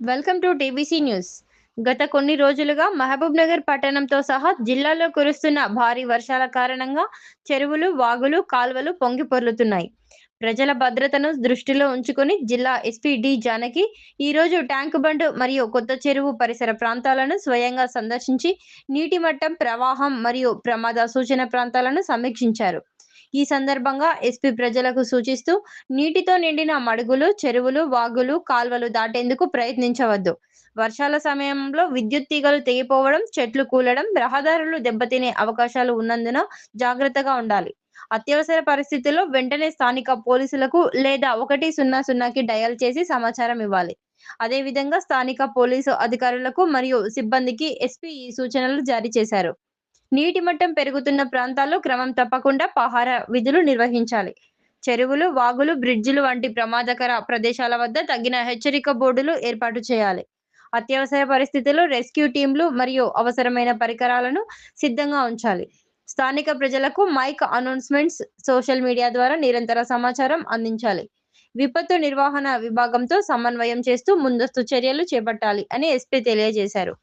Welcome to TBC news. గత కొన్ని రోజులుగా మహబూబ్ నగర్ పట్టణంతో సహా జిల్లాలో కురుస్తున్న భారీ వర్షాల కారణంగా చెరువులు వాగులు కాల్వలు పొంగి పొర్లుతున్నాయి. ప్రజల భద్రతను దృష్టిలో ఉంచుకొని జిల్లా ఎస్పీ డి జానకి ఈ రోజు ట్యాంక్ బండ్ మరియు కొత్త చెరువు పరిసర ప్రాంతాలను స్వయంగా సందర్శించి నీటి మట్టం ప్రవాహం మరియు ప్రమాద సూచన ప్రాంతాలను సమీక్షించారు. ఈ సందర్భంగా ఎస్పీ ప్రజలకు సూచిస్తూ నీటితో నిండిన మడుగులు చెరువులు వాగులు కాల్వలు దాటేందుకు ప్రయత్నించవద్దు. వర్షాల సమయంలో విద్యుత్ తీగలు తెగిపోవడం చెట్లు కూలడం రహదారులు దెబ్బతినే అవకాశాలు ఉన్నందున జాగ్రత్తగా ఉండాలి. అత్యవసర పరిస్థితుల్లో వెంటనే స్థానిక పోలీసులకు లేదా ఒకటి సున్నా సున్నాకి డయల్ చేసి సమాచారం ఇవ్వాలి. అదేవిధంగా స్థానిక పోలీసు అధికారులకు మరియు సిబ్బందికి ఎస్పీ ఈ సూచనలు జారీ చేశారు. నీటి మట్టం పెరుగుతున్న ప్రాంతాల్లో క్రమం తప్పకుండా పహార విధులు నిర్వహించాలి. చెరువులు వాగులు బ్రిడ్జిలు వంటి ప్రమాదకర ప్రదేశాల వద్ద తగిన హెచ్చరిక బోర్డులు ఏర్పాటు చేయాలి. అత్యవసర పరిస్థితుల్లో రెస్క్యూ టీంలు మరియు అవసరమైన పరికరాలను సిద్ధంగా ఉంచాలి. స్థానిక ప్రజలకు మైక్ అనౌన్స్మెంట్స్ సోషల్ మీడియా ద్వారా నిరంతర సమాచారం అందించాలి. విపత్తు నిర్వహణ విభాగంతో సమన్వయం చేస్తూ ముందస్తు చర్యలు చేపట్టాలి అని ఎస్పీ తెలియజేశారు.